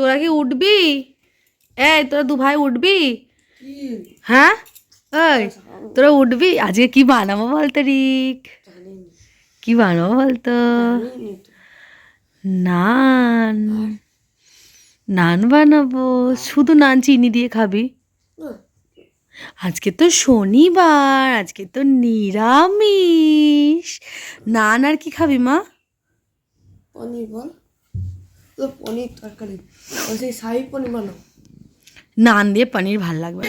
তোরা কি উঠবি? এই তোরা দু ভাই উঠবি? হ্যাঁ? ওই তোরা উঠবি? আজকে কি বানাবো বলতো রিক? কি বানাবো বলতো? নান। নান বানাবো। শুধু নান চিনি দিয়ে খাবি? আজকে তো শনিবার আজকে তো নিরামিষ। নান আর কি খাবি মা? পনির বল। তো পনির তরকারি। ও সেই শাহি পনির বানাও। নান দিয়ে পনির ভালো লাগবে।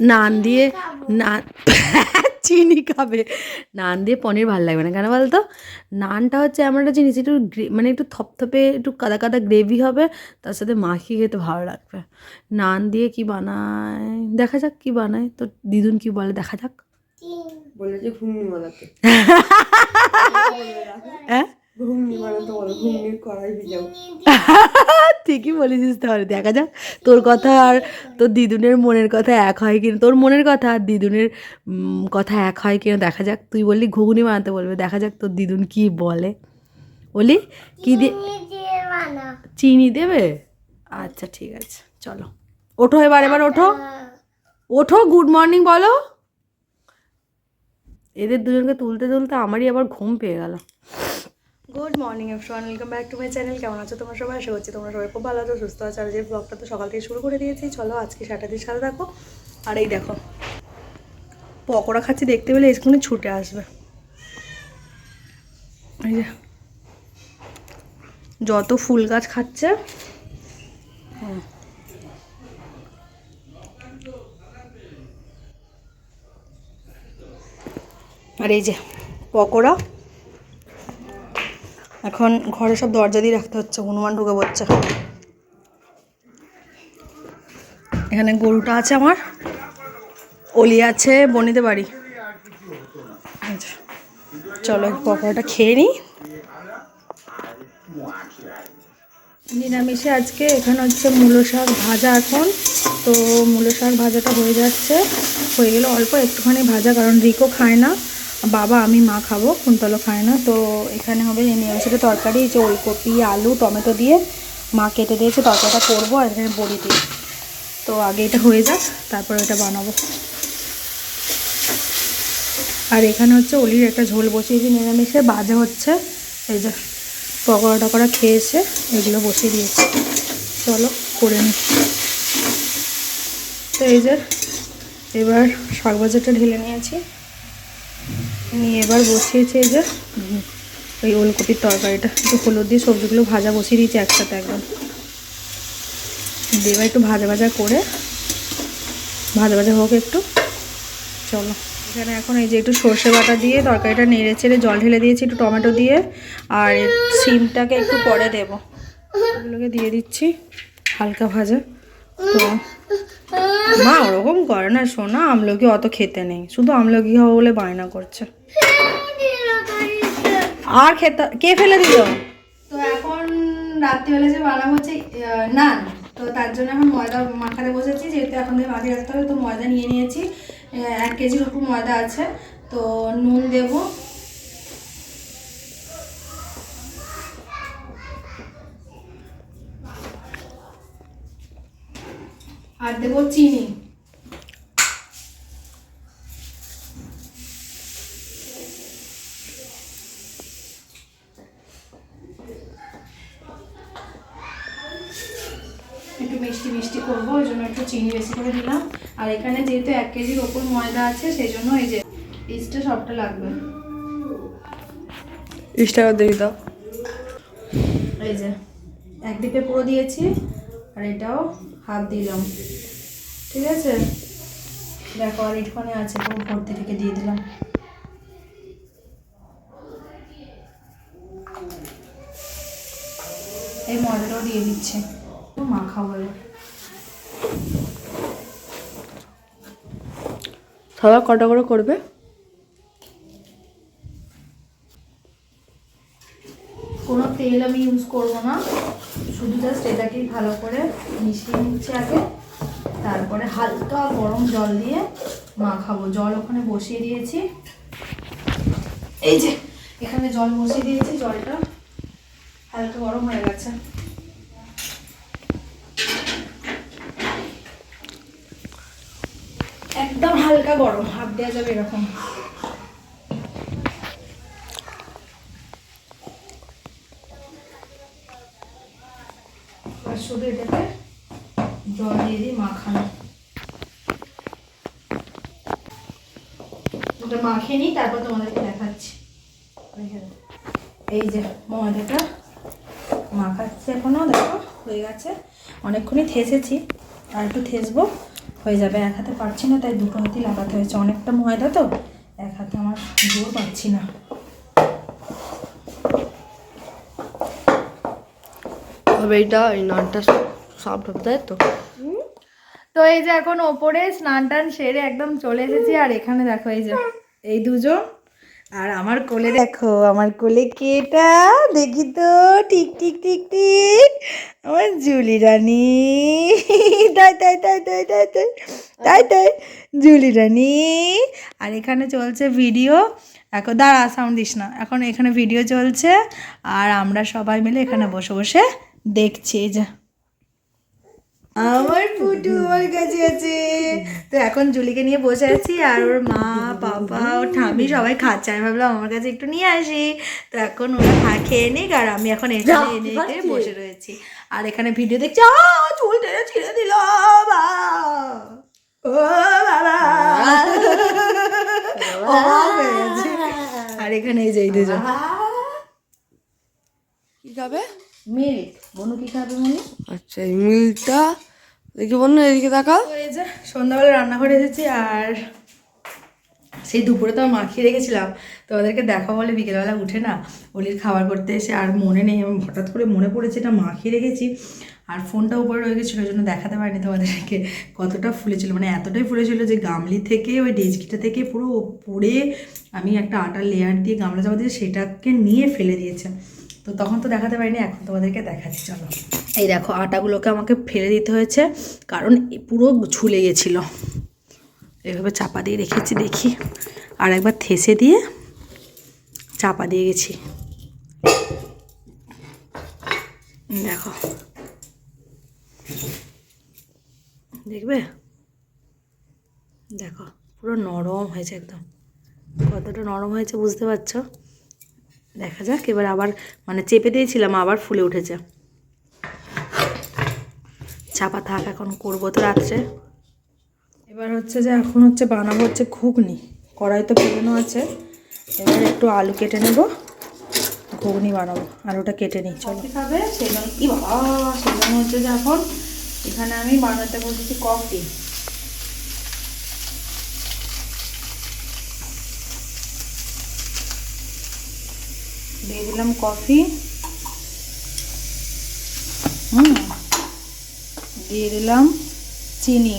নান দিয়ে নান চিনি খাবে। নান দিয়ে পনির ভালো লাগবে না। কেন বলতো? নানটা হচ্ছে এমন একটা জিনিস একটু গ্রে- মানে একটু থপথপে একটু কাদা কাদা গ্রেভি হবে তার সাথে মাখিয়ে খেতে ভালো লাগবে। নান দিয়ে কি বানায়? দেখা যাক কি বানায়। তো দিদুন কি বলে? দেখা যাক। বলে যে ঘুগনি বানাতে। হ্যাঁ? ঘুগনি বানাতে বলো ভিজাও। ঠিকই বলেছিস তাহলে দেখা যাক। তোর কথা আর তোর দিদুনের মনের কথা এক হয় কিনা তোর মনের কথা আর দিদুনের কথা এক হয় কিনা দেখা যাক। তুই বললি ঘুগনি বানাতে বলবে দেখা যাক তোর দিদুন কি বলে। বলি কি দিয়ে চিনি দেবে? আচ্ছা ঠিক আছে চলো। ওঠো এবার এবার ওঠো। ওঠো গুড মর্নিং বলো। এদের দুজনকে তুলতে তুলতে আমারই আবার ঘুম পেয়ে গেল। Good morning everyone welcome back to my channel কেমন আছো তোমরা সবাই? আশা করছি তোমরা সবাই খুব ভালো আছো, সুস্থ আছো। আর যে ব্লগটা তো সকাল থেকে শুরু করে দিয়েছি। চলো আজকে স্যাটারডে সাথে দেখো আর এই দেখো, পকোড়া খাচ্ছি দেখতে পেলে এসকুনি ছুটে আসবে। এই যে, যত ফুল গাছ খাচ্ছে। আর এই যে, পকোড়া এখন ঘরে সব দরজা দিয়ে রাখতে হচ্ছে, হনুমান ঢুকে পড়ছে। এখানে গরুটা আছে আমার, অলি আছে বনিতে বাড়ি। চলো পকোড়াটা খেয়ে নিই। নিরামিষে আজকে এখানে হচ্ছে মূলো শাক ভাজা এখন, তো মূলো শাক ভাজাটা হয়ে যাচ্ছে। হয়ে গেলে অল্প একটুখানি ভাজা, কারণ রিকো খায় না। বাবা, আমি মা খাব, কুন্তলও খায় না। তো এখানে হবে, এই নিরামিষের তরকারি যে ওলকপি, আলু, টমেটো দিয়ে মা কেটে দিয়েছে, তরকারিটা করব আর এখানে বড়ি দিয়ে। তো আগে এটা হয়ে যাক, তারপর এটা বানাবো। আর এখানে হচ্ছে অলির একটা ঝোল বসিয়েছি নিরামিষে। ভাজা হচ্ছে, এই যে পকোড়া টকোড়া খেয়েছে, এগুলো বসিয়ে দিয়েছি। চলো, করে নি তো এই যে, এবার শাক ভাজাটা ঢেলে নিয়েছি। নিয়ে এবার বসিয়েছি এই যে ওই ওলকপির তরকারিটা, একটু হলুদ দিয়ে সবজিগুলো ভাজা বসিয়ে দিয়েছি একসাথে একদম। দিয়ে এবার একটু ভাজা ভাজা করে, ভাজা ভাজা হোক একটু, চলো। এখানে এখন এই যে একটু সর্ষে বাটা দিয়ে তরকারিটা নেড়ে চেড়ে জল ঢেলে দিয়েছি, একটু টমেটো দিয়ে, আর সিমটাকে একটু পরে দেব। এগুলোকে দিয়ে দিচ্ছি হালকা ভাজা। তো মা, ওরকম করে না শোনা আমলকি অত খেতে নেই। শুধু আমলকি খাব বলে বায়না করছে। আর খেতে, কে ফেলে দিল? তো এখন রাত্রিবেলা যে বানাবো হচ্ছে নান তো তার জন্য এখন ময়দা মাখাতে বসেছি, যেহেতু এখন থেকে মাখিয়ে রাখতে হবে, তো ময়দা নিয়ে নিয়েছি। এক কেজির উপর ময়দা আছে, তো নুন দেবো। আর দেবো চিনি। একটু মিষ্টি মিষ্টি করব ওই জন্য একটু চিনি বেশি করে দিলাম। আর এখানে যেহেতু এক কেজির ওপর ময়দা আছে সেই জন্য এই যে ইস্টটা সবটা লাগবে। ইস্টার দিয়ে দাও। এই যে একদিকে পুরো দিয়েছি আর এটাও হাত দিলাম। ঠিক আছে? দেখো আর এখানে আছে পুরো ভর্তি থেকে দিয়ে দিলাম। এই ময়দাটাও দিয়ে দিচ্ছি। মাখাবো এবার। সবাই কটা করে করবে? কোনো তেল আমি ইউজ করব না। শুধু জাস্ট এটাকে ভালো করে মিশিয়ে নিচ্ছি আগে। তারপরে হালকা গরম জল দিয়ে মাখাবো। জল ওখানে বসিয়ে দিয়েছি। এই যে, এখানে জল বসিয়ে দিয়েছি। জলটা হালকা গরম হয়ে গেছে। একদম হালকা গরম, হাত দেওয়া যাবে এরকম। মাখিয়ে নিই তারপর তোমাদেরকে দেখাচ্ছি। এই যে ময়দাটা মাখাচ্ছে এখনও দেখো হয়ে গেছে। অনেকক্ষণই থেসেছি আর একটু থেসবো হয়ে যাবে। এক হাতে পারছি না তাই দুটো হাতেই লাগাতে হয়েছে। অনেকটা ময়দা তো এক হাতে আমার জোর পাচ্ছি না। তবে এইটা এই নানটা সফট হবে তাই তো? তো এই যে এখন ওপরে স্নান টান সেরে একদম চলে এসেছি আর এখানে দেখো এই যে এই দুজন আর আমার কোলে দেখো আমার কোলে কেটা দেখি তো, টিক টিক টিক টিক। আমার জুলি রানী। তাই তাই তাই তাই তাই তাই তাই তাই, জুলি রানী। আর এখানে চলছে ভিডিও। এখন দাঁড়া সাউন্ড দিস না। এখন এখানে ভিডিও চলছে। আর আমরা সবাই মিলে এখানে বসে বসে দেখছি যে। আমার পুটু আমার কাছে আছে। তো এখন জুলিকে নিয়ে বসে আছি আর ওর মা বাবা ওর ঠামি সবাই খাচ্ছে। আমি ভাবলাম আমার কাছে একটু নিয়ে আসি। তো এখন ওরা খা খেয়ে নিক আর আমি এখন এখানে এনে এনে বসে রয়েছি। আর এখানে ভিডিও দেখছি। চুল টেনে ছিঁড়ে দিল বাবা। ও বাবা। আর এখানে এই যে এই দুজন। কি মিল্ক। বনু কি খাবে মনি? আচ্ছা এই মিলটা দেখি বন্ধু এদিকে তাকাও। এই যে সন্ধ্যাবেলা রান্নাঘরে এসেছি আর সেই দুপুরে তো মাখিয়ে রেখেছিলাম। তো ওদেরকে দেখা বলে বিকেলবেলা উঠে না অলির খাবার করতে এসে আর মনে নেই আমি হঠাৎ করে মনে পড়েছে এটা মাখিয়ে রেখেছি। আর ফোনটা উপরে রয়ে গেছিল ওই জন্য দেখাতে পারিনি তোমাদেরকে কতটা ফুলেছিল মানে এতটাই ফুলেছিল যে গামলি থেকে ওই ডেজকিটা থেকে পুরো পুড়ে আমি একটা আটার লেয়ার দিয়ে গামলা চাপা দিয়ে সেটাকে নিয়ে ফেলে দিয়েছে। তো তখন তো দেখাতে পারিনি, এখন তোমাদেরকে দেখাচ্ছি, চলো। এই দেখো, আটাগুলোকে আমাকে ফেলে দিতে হয়েছে, কারণ পুরো ঝুলে গেছিল। এভাবে চাপা দিয়ে রেখেছি, দেখি। আর একবার থেসে দিয়ে চাপা দিয়ে গেছি। দেখো। দেখবে? দেখো, পুরো নরম হয়েছে একদম। কতটা নরম হয়েছে বুঝতে পারছ? দেখা যাক এবার আবার মানে চেপে দিয়েছিলাম আবার ফুলে উঠেছে। চাপা থাক এখন করব তো রাত্রে। এবার হচ্ছে যে এখন হচ্ছে বানাবো হচ্ছে ঘুগনি। কড়াই তো ফেলানো আছে। এবার একটু আলু কেটে নেব ঘুগনি বানাবো আর ওটা কেটে নিই চলো। খাবে? সেই জন্য কি বাবা সেই জন্য হচ্ছে যে এখন এখানে আমি বানাতে বসেছি কফি। দিয়ে দিলাম কফি। হুম। দিয়ে দিলাম চিনি।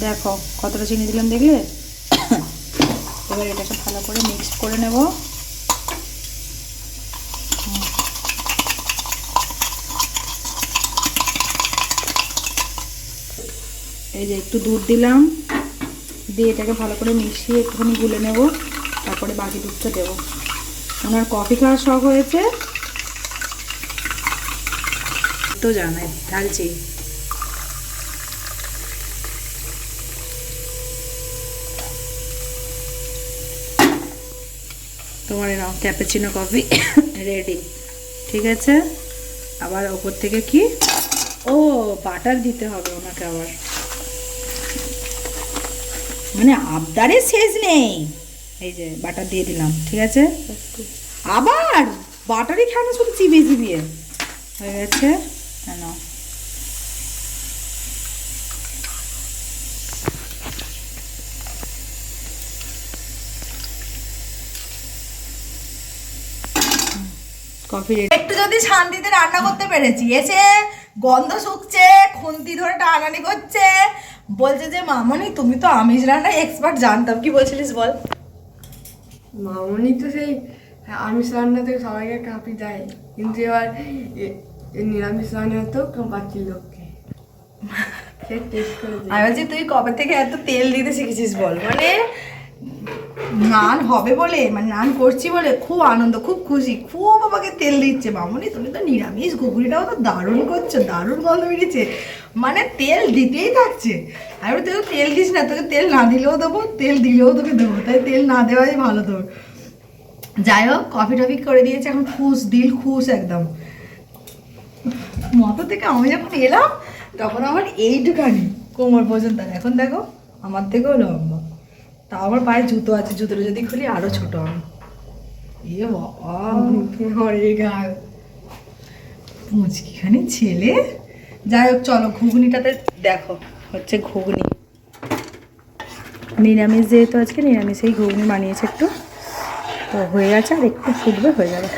দেখো কতটা চিনি দিলাম দেখলে? এবার এটাকে ভালো করে মিক্স করে নেব। এই যে একটু দুধ দিলাম। দিয়ে এটাকে ভালো করে মিশিয়ে একটুখানি গুলে নেব। তারপরে বাকি দুধটা দেবো। ওনার কফি খাওয়ার শখ হয়েছে। তো জানাই, ঢালছি। তোমার নাও ক্যাপেচিনো কফি রেডি ঠিক আছে? আবার ওপর থেকে কি? ও বাটার দিতে হবে ওনাকে আবার। মানে আবদারে শেষ নেই। এই যে বাটার দিয়ে দিলাম, ঠিক আছে? আবার? বাটারি খায় না শুধু চিবিয়ে চিবিয়ে? হয়ে গেছে? কেন? একটু যদি শান্তিতে রান্না করতে পেরেছি এসে গন্ধ শুকছে খুন্তি ধরে টানানি করছে বলছে যে মামনি তুমি তো আমিষ রান্না এক্সপার্ট জানতাম। কি বলছিলিস বল? মামনি তো সেই আমিষ রান্না থেকে সবাইকে কাঁপি দেয়। কিন্তু এবার নিরামিষ রান্নাতেও কাঁপাচ্ছি লোককে। আমি বলছি তুই কবে থেকে এত তেল দিতে শিখেছিস বল? মানে নান হবে বলে মানে নান করছি বলে খুব আনন্দ খুব খুশি খুব আমাকে তেল দিচ্ছে। মামনি তুমি তো নিরামিষ ঘুগনিটাও তো দারুণ করছ দারুণ গন্ধ বেরিয়েছে। মানে তেল দিতেই থাকছে। বলি, তুই তো তেল দিস না তোকে তেল না দিলেও দেবো তেল দিলেও তোকে দেবো তাই তেল না দেওয়াই ভালো তোর। যাই হোক কফি টফি করে দিয়েছে, এখন খুশ, দিল খুশ একদম। মতো থেকে আমি যখন এলাম, তখন আমার এইটুখানি কোমর পর্যন্ত এখন দেখো, আমার থেকেও লম্বা। তা আমার পায়ে জুতো আছে, জুতোটা যদি খুলি আরও ছোট আমি এ মুচকিখানি ছেলে। যাই হোক চলো ঘুগনিটাতে দেখো, হচ্ছে ঘুগনি। নিরামিষ যেহেতু আজকে, নিরামিষেই ঘুগনি বানিয়েছে একটু। তো হয়ে গেছে আর একটু ফুটবে হয়ে যাবে।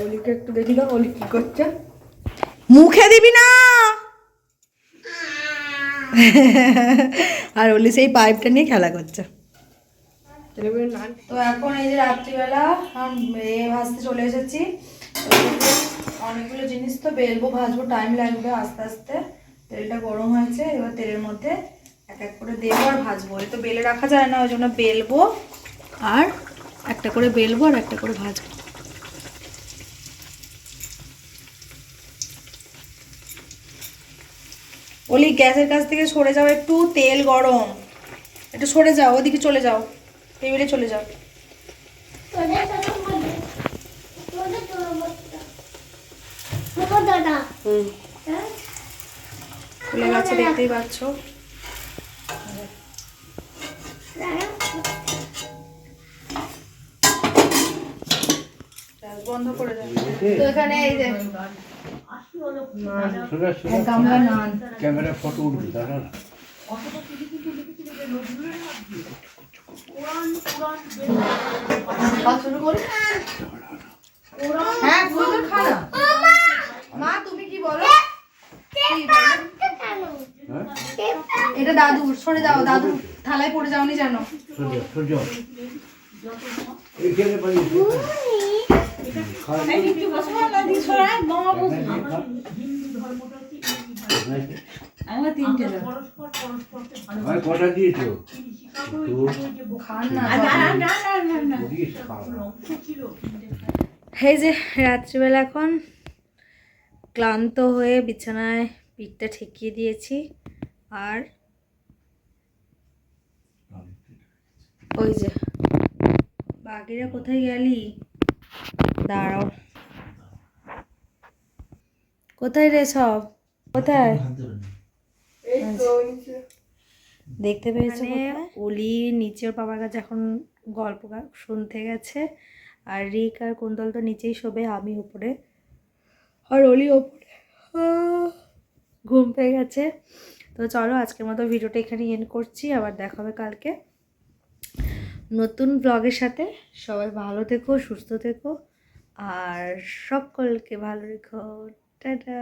অলিকে একটু দেখি দাও অলি কি করছে। মুখে দিবি না! আর ওলি সেই পাইপটা নিয়ে খেলা করছে। তো এখন এই যে রাত্রিবেলা এ ভাজতে চলে এসেছি। অনেকগুলো জিনিস তো বেলবো ভাজবো টাইম লাগবে আস্তে আস্তে। তেলটা গরম হয়েছে এবার তেলের মধ্যে এক এক করে দেবো আর ভাজবো। এই তো বেলে রাখা যায় না ওই জন্য বেলবো আর একটা করে বেলবো আর একটা করে ভাজবো। ওলি গ্যাসের কাছ থেকে সরে যাও একটু তেল গরম। একটু সরে যাও ওদিকে চলে যাও টেবিলে চলে যাও। গেছে দেখতেই পাচ্ছ। বন্ধ করে তো এখানে এই যে ক্যামেরা ফটো উঠবে দাঁড়া না? হ্যাঁ মা তুমি কি বলো? এটা দাদু সরে যাও দাদু থালায় পড়ে যাওনি জানো এই যে রাত্রিবেলা এখন ক্লান্ত হয়ে বিছানায় পিঠটা ঠেকিয়ে দিয়েছি, আর ওই যে বাকিরা কোথায় গেলি? দাঁড়াও। কোথায় রে সব? কোথায়? দেখতে পেয়েছ অলি নিচে ওর বাবার কাছে এখন গল্প শুনতে গেছে। আর রিক আর কুন্তল তো নিচেই শোবে আমি উপরে আর অলি ওপরে। ঘুম পেয়ে গেছে। তো চলো আজকের মতো ভিডিওটা এখানে এন্ড করছি। আবার দেখা হবে কালকে। নতুন ব্লগের সাথে। সবাই ভালো থেকো সুস্থ থেকো। আর সকলকে ভালো রেখো। টাটা।